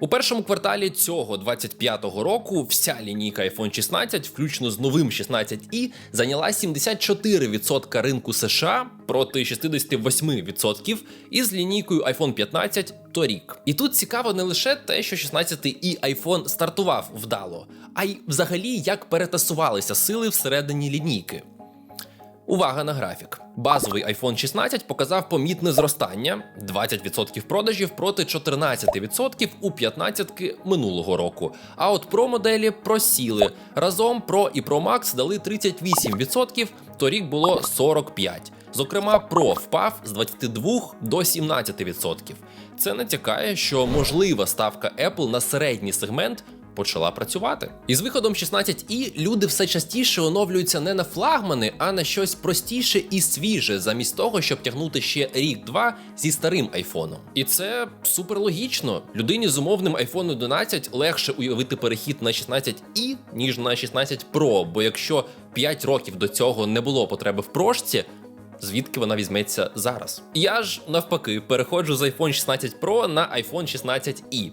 У першому кварталі цього 25-го року вся лінійка iPhone 16, включно з новим 16i, зайняла 74% ринку США проти 68% із лінійкою iPhone 15 торік. І тут цікаво не лише те, що 16i iPhone стартував вдало, а й взагалі як перетасувалися сили всередині лінійки. Увага на графік. Базовий iPhone 16 показав помітне зростання 20% продажів проти 14% у 15 минулого року. А от Pro моделі просіли. Разом Pro і Pro Max дали 38%, торік було 45%. Зокрема, Pro впав з 22 до 17%. Це натякає, що можлива ставка Apple на середній сегмент почала працювати. І з виходом 16i люди все частіше оновлюються не на флагмани, а на щось простіше і свіже, замість того, щоб тягнути ще рік-два зі старим айфоном. І це супер логічно. Людині з умовним iPhone 11 легше уявити перехід на 16i, ніж на 16 Pro, бо якщо 5 років до цього не було потреби в прошці. Звідки вона візьметься зараз? Я ж навпаки переходжу з iPhone 16 Pro на iPhone 16i.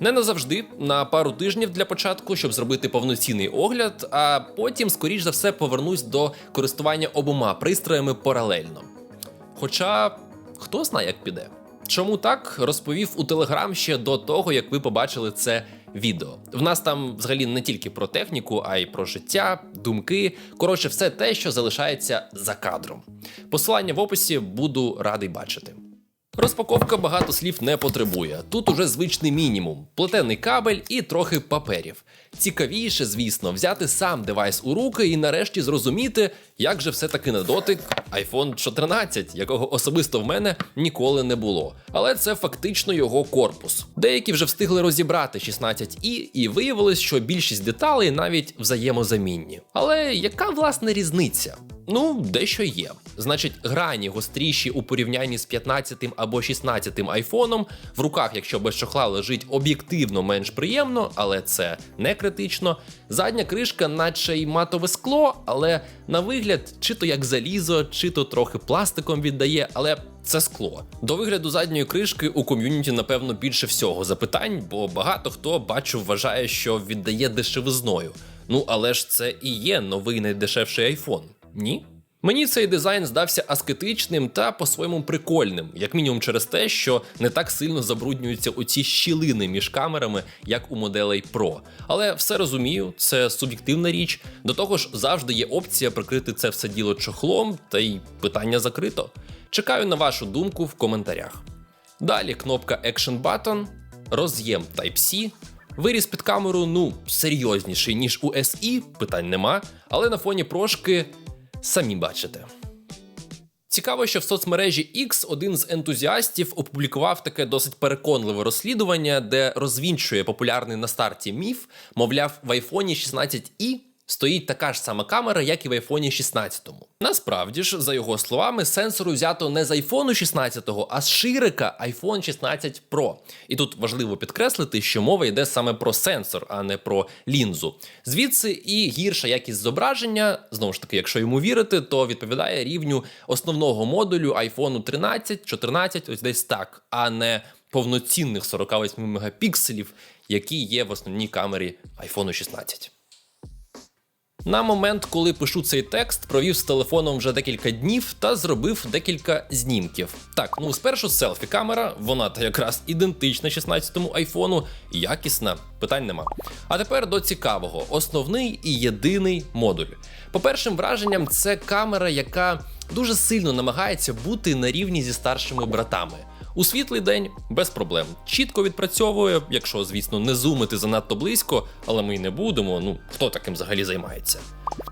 Не назавжди, на пару тижнів для початку, щоб зробити повноцінний огляд, а потім, скоріш за все, повернусь до користування обома пристроями паралельно. Хоча хто знає, як піде. Чому так розповів у Телеграм ще до того, як ви побачили це відео. В нас там взагалі не тільки про техніку, а й про життя, думки. Коротше, все те, що залишається за кадром. Посилання в описі буду радий бачити. Розпаковка багато слів не потребує. Тут уже звичний мінімум: плетений кабель і трохи паперів. Цікавіше, звісно, взяти сам девайс у руки і нарешті зрозуміти, як же все-таки на дотик iPhone 14, якого особисто в мене ніколи не було. Але це фактично його корпус. Деякі вже встигли розібрати 16i, і виявилось, що більшість деталей навіть взаємозамінні. Але яка власне різниця? Ну, дещо є. Значить, грані гостріші у порівнянні з 15 або 16 айфоном. В руках, якщо без чохла лежить об'єктивно менш приємно, але це не критично. Задня кришка, наче й матове скло, але на вигляд, чи то як залізо, чи то трохи пластиком віддає, але це скло. До вигляду задньої кришки у ком'юніті, напевно, більше всього запитань, бо багато хто бачу вважає, що віддає дешевизною. Ну але ж це і є новий найдешевший айфон. Ні? Мені цей дизайн здався аскетичним та по-своєму прикольним, як мінімум через те, що не так сильно забруднюються оці щілини між камерами, як у моделей Pro. Але все розумію, це суб'єктивна річ. До того ж, завжди є опція прикрити це все діло чохлом, та й питання закрито. Чекаю на вашу думку в коментарях. Далі кнопка Action Button, роз'єм Type-C, Виріс під камеру, ну, серйозніший, ніж у SE, питань нема, але на фоні прошки самі бачите. Цікаво, що в соцмережі X один з ентузіастів опублікував таке досить переконливе розслідування, де розвінчує популярний на старті міф, мовляв, в iPhone 16i стоїть така ж сама камера, як і в iPhone 16. Насправді ж, за його словами, сенсор взято не з iPhone 16, а з ширика iPhone 16 Pro. І тут важливо підкреслити, що мова йде саме про сенсор, а не про лінзу. Звідси і гірша якість зображення, знову ж таки, якщо йому вірити, то відповідає рівню основного модулю iPhone 13, 14, ось десь так, а не повноцінних 48 мегапікселів, які є в основній камері iPhone 16. На момент, коли пишу цей текст, провів з телефоном вже декілька днів та зробив декілька знімків. Так, ну спершу селфі камера, вона та якраз ідентична 16-му айфону, якісна, питань нема. А тепер до цікавого: основний і єдиний модуль. По першим враженням, це камера, яка дуже сильно намагається бути на рівні зі старшими братами. У світлий день без проблем. Чітко відпрацьовує, якщо, звісно, не зумити занадто близько, але ми й не будемо. Ну хто таким взагалі займається?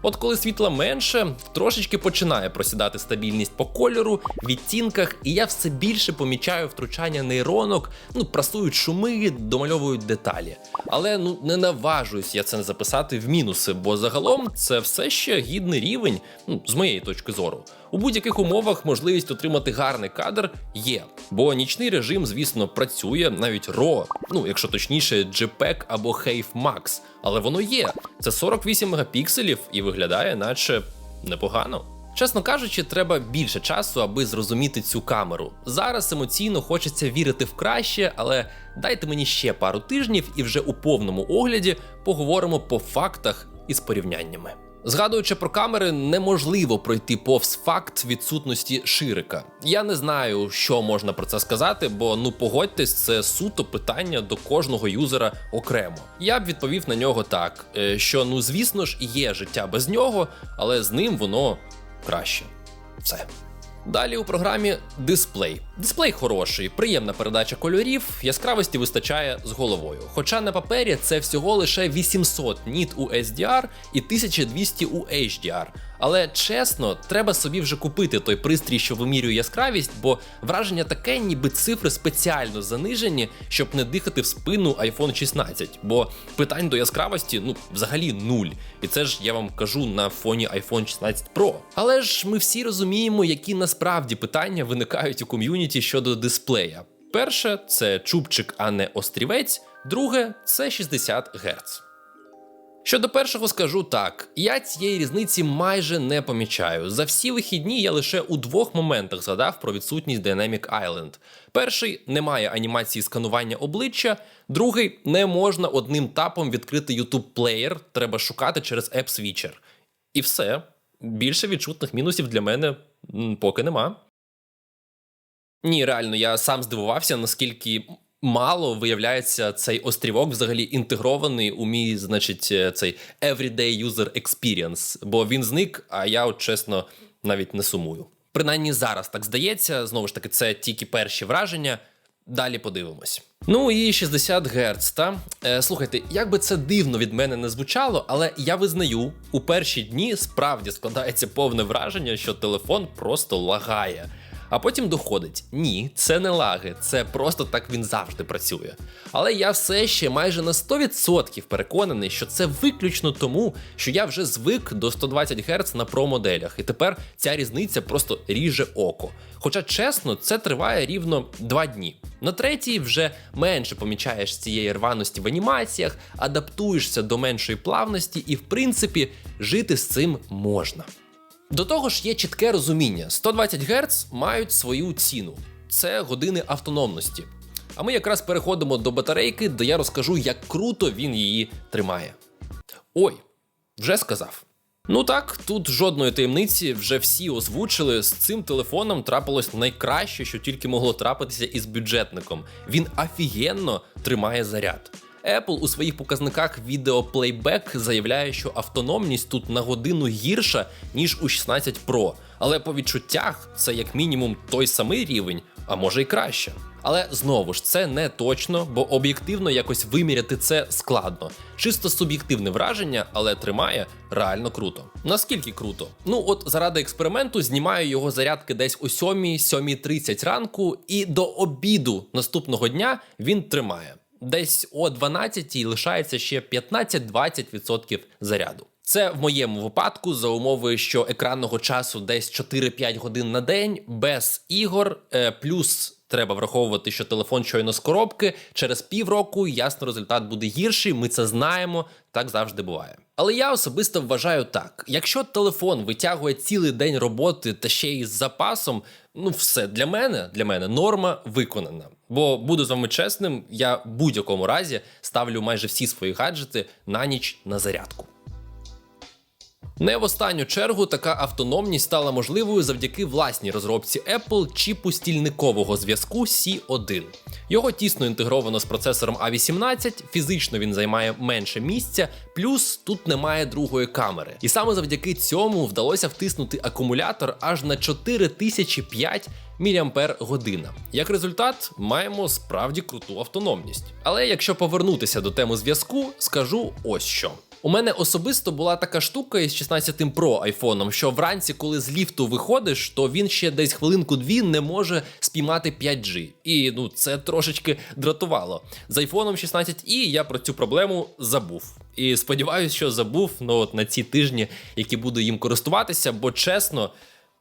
От коли світла менше, трошечки починає просідати стабільність по кольору, відтінках, і я все більше помічаю втручання нейронок, ну прасують шуми, домальовують деталі. Але ну не наважуюсь я це записати в мінуси, бо загалом це все ще гідний рівень, ну з моєї точки зору. У будь-яких умовах можливість отримати гарний кадр є, бо нічний режим, звісно, працює навіть RAW, ну якщо точніше, JPEG або HAVE Max, але воно є. Це 48 мегапікселів і виглядає, наче непогано. Чесно кажучи, треба більше часу, аби зрозуміти цю камеру. Зараз емоційно хочеться вірити в краще, але дайте мені ще пару тижнів і вже у повному огляді поговоримо по фактах із порівняннями. Згадуючи про камери, неможливо пройти повз факт відсутності ширика. Я не знаю, що можна про це сказати, бо ну погодьтесь, це суто питання до кожного юзера окремо. Я б відповів на нього так: е, що ну звісно ж є життя без нього, але з ним воно краще. Все. Далі у програмі дисплей. Дисплей хороший, приємна передача кольорів, яскравості вистачає з головою. Хоча на папері це всього лише 800 ніт у SDR і 1200 у HDR. Але чесно, треба собі вже купити той пристрій, що вимірює яскравість, бо враження таке, ніби цифри спеціально занижені, щоб не дихати в спину iPhone 16. Бо питань до яскравості ну взагалі нуль. І це ж я вам кажу на фоні iPhone 16 Pro. Але ж ми всі розуміємо, які насправді питання виникають у ком'юніті щодо дисплея. Перше це чубчик, а не острівець. Друге це 60 Гц. Щодо першого скажу так: я цієї різниці майже не помічаю. За всі вихідні я лише у двох моментах згадав про відсутність Dynamic Island. Перший немає анімації сканування обличчя, другий не можна одним тапом відкрити YouTube плеєр, треба шукати через App Switcher. І все. Більше відчутних мінусів для мене поки нема. Ні, реально, я сам здивувався, наскільки мало виявляється цей острівок взагалі інтегрований у мій, значить, е, цей everyday user experience, бо він зник, а я, от чесно, навіть не сумую. Принаймні зараз так здається. Знову ж таки, це тільки перші враження. Далі подивимось. Ну і 60 Гц, та е, слухайте, як би це дивно від мене не звучало, але я визнаю, у перші дні справді складається повне враження, що телефон просто лагає. А потім доходить: ні, це не лаги, це просто так він завжди працює. Але я все ще майже на 100% переконаний, що це виключно тому, що я вже звик до 120 Гц на Pro-моделях, і тепер ця різниця просто ріже око. Хоча чесно, це триває рівно 2 дні. На третій вже менше помічаєш цієї рваності в анімаціях, адаптуєшся до меншої плавності, і в принципі жити з цим можна. До того ж, є чітке розуміння: 120 Гц мають свою ціну. Це години автономності. А ми якраз переходимо до батарейки, де я розкажу, як круто він її тримає. Ой, вже сказав. Ну так, тут жодної таємниці, вже всі озвучили. З цим телефоном трапилось найкраще, що тільки могло трапитися із бюджетником. Він офігенно тримає заряд. Apple у своїх показниках відеоплейбек заявляє, що автономність тут на годину гірша, ніж у 16 Pro. Але по відчуттях це як мінімум той самий рівень, а може й краще. Але знову ж це не точно, бо об'єктивно якось виміряти це складно. Чисто суб'єктивне враження, але тримає реально круто. Наскільки круто? Ну от заради експерименту знімаю його зарядки десь о 7-7.30 ранку, і до обіду наступного дня він тримає. Десь о 12 лишається ще 15-20% заряду. Це в моєму випадку за умови, що екранного часу десь 4-5 годин на день без ігор, е, плюс треба враховувати, що телефон щойно з коробки. Через півроку ясно результат буде гірший. Ми це знаємо, так завжди буває. Але я особисто вважаю так: якщо телефон витягує цілий день роботи та ще й з запасом, ну все для мене, для мене норма виконана. Бо буду з вами чесним, я в будь-якому разі ставлю майже всі свої гаджети на ніч на зарядку. Не в останню чергу така автономність стала можливою завдяки власній розробці Apple чіпу стільникового зв'язку C1. Його тісно інтегровано з процесором A18, фізично він займає менше місця, плюс тут немає другої камери. І саме завдяки цьому вдалося втиснути акумулятор аж на 4005 мАч. Як результат, маємо справді круту автономність. Але якщо повернутися до теми зв'язку, скажу ось що. У мене особисто була така штука із 16 Pro айфоном, що вранці, коли з ліфту виходиш, то він ще десь хвилинку-дві не може спіймати 5G. І ну це трошечки дратувало. З айфоном 16 і я про цю проблему забув. І сподіваюся, що забув ну, от на ці тижні, які буду їм користуватися, бо чесно.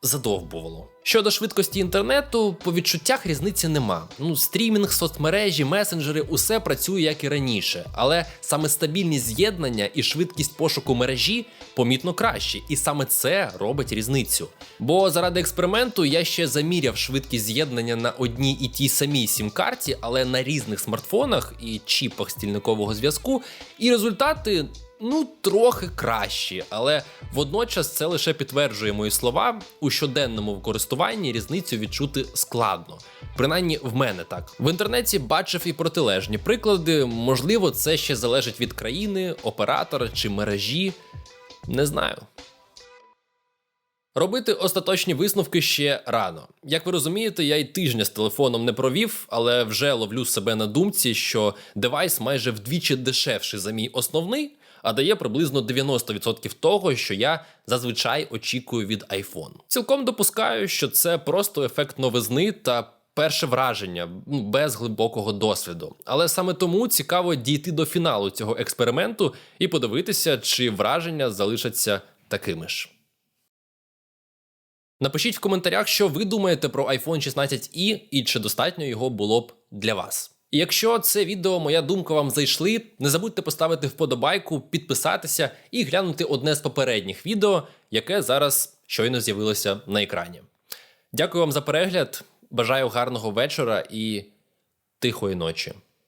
Задовбувало. Щодо швидкості інтернету, по відчуттях різниці нема. Ну, стрімінг, соцмережі, месенджери, усе працює як і раніше, але саме стабільність з'єднання і швидкість пошуку мережі помітно кращі, і саме це робить різницю. Бо заради експерименту я ще заміряв швидкість з'єднання на одній і тій самій сім-карті, але на різних смартфонах і чіпах стільникового зв'язку, і результати ну трохи кращі, але водночас це лише підтверджує мої слова. У щоденному користуванні різницю відчути складно. Принаймні в мене так. В інтернеті бачив і протилежні приклади. Можливо, це ще залежить від країни, оператора чи мережі. Не знаю. Робити остаточні висновки ще рано. Як ви розумієте, я й тижня з телефоном не провів, але вже ловлю себе на думці, що девайс майже вдвічі дешевший за мій основний, а дає приблизно 90% того, що я зазвичай очікую від iPhone. Цілком допускаю, що це просто ефект новизни та перше враження ну, без глибокого досвіду. Але саме тому цікаво дійти до фіналу цього експерименту і подивитися, чи враження залишаться такими ж. Напишіть в коментарях, що ви думаєте про iPhone 16i і чи достатньо його було б для вас. І якщо це відео, моя думка вам зайшли, не забудьте поставити вподобайку, підписатися і глянути одне з попередніх відео, яке зараз щойно з'явилося на екрані. Дякую вам за перегляд. Бажаю гарного вечора і тихої ночі.